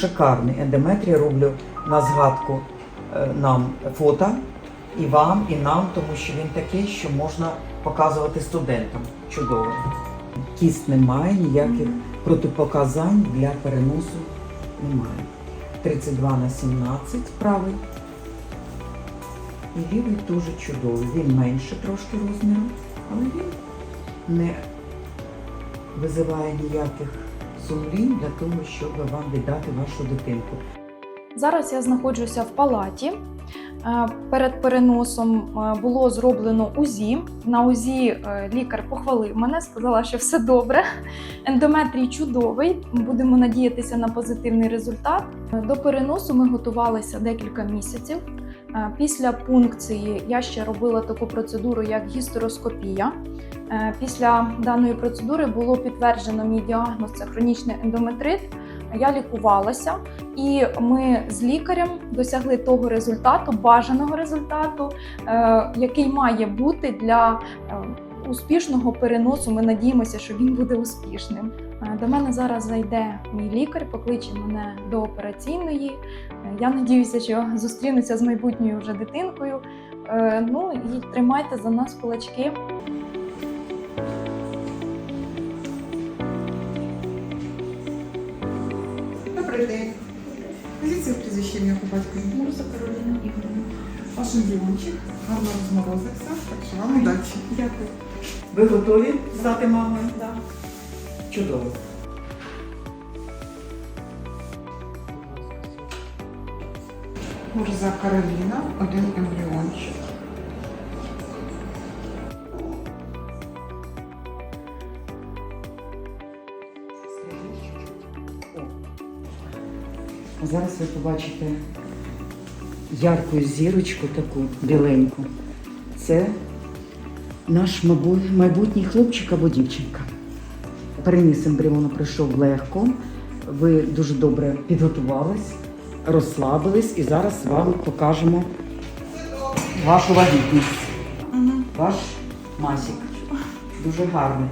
шикарний ендометрій. Роблю на згадку е, нам фото і вам, і нам, тому що він такий, що можна показувати студентам. Чудово. Кіст немає, ніяких протипоказань для переносу немає. 32 на 17 правий. І лівий дуже чудовий. Він менше трошки розміром, але він не визиває ніяких сумлінь для того, щоб вам віддати вашу дитинку. Зараз я знаходжуся в палаті. Е, Перед переносом е, було зроблено УЗІ. На УЗІ е, лікар похвалив мене, сказала, що все добре. Ендометрій чудовий. Будемо надіятися на позитивний результат. До переносу ми готувалися декілька місяців. Е, Після пункції я ще робила таку процедуру, як гістероскопія. Е, Після даної процедури було підтверджено мій діагноз це хронічний ендометрит. Я лікувалася, і ми з лікарем досягли того результату, бажаного результату, е, який має бути для успішного переносу. Ми надіємося, що він буде успішним. Е, До мене зараз зайде мій лікар, покличе мене до операційної. Е, Я надіюся, що зустрінуся з майбутньою вже дитинкою. Е, Ну і тримайте за нас кулачки. Добрий день. Своє прізвище ім'я по батькові. Мурза Кароліна Ігорівна. Ваш ембріончик гарно розморозився, так що вам удачі. Дякую. Ви готові стати мамою? Да. Чудово. Гурза Кароліна, один ембріончик. Зараз ви побачите ярку зірочку таку біленьку. Це наш майбутній хлопчик або дівчинка. Переніс ембріону пройшов легко. Ви дуже добре підготувались, розслабились і зараз вам покажемо вашу вагітність. Ваш масік. Дуже гарний.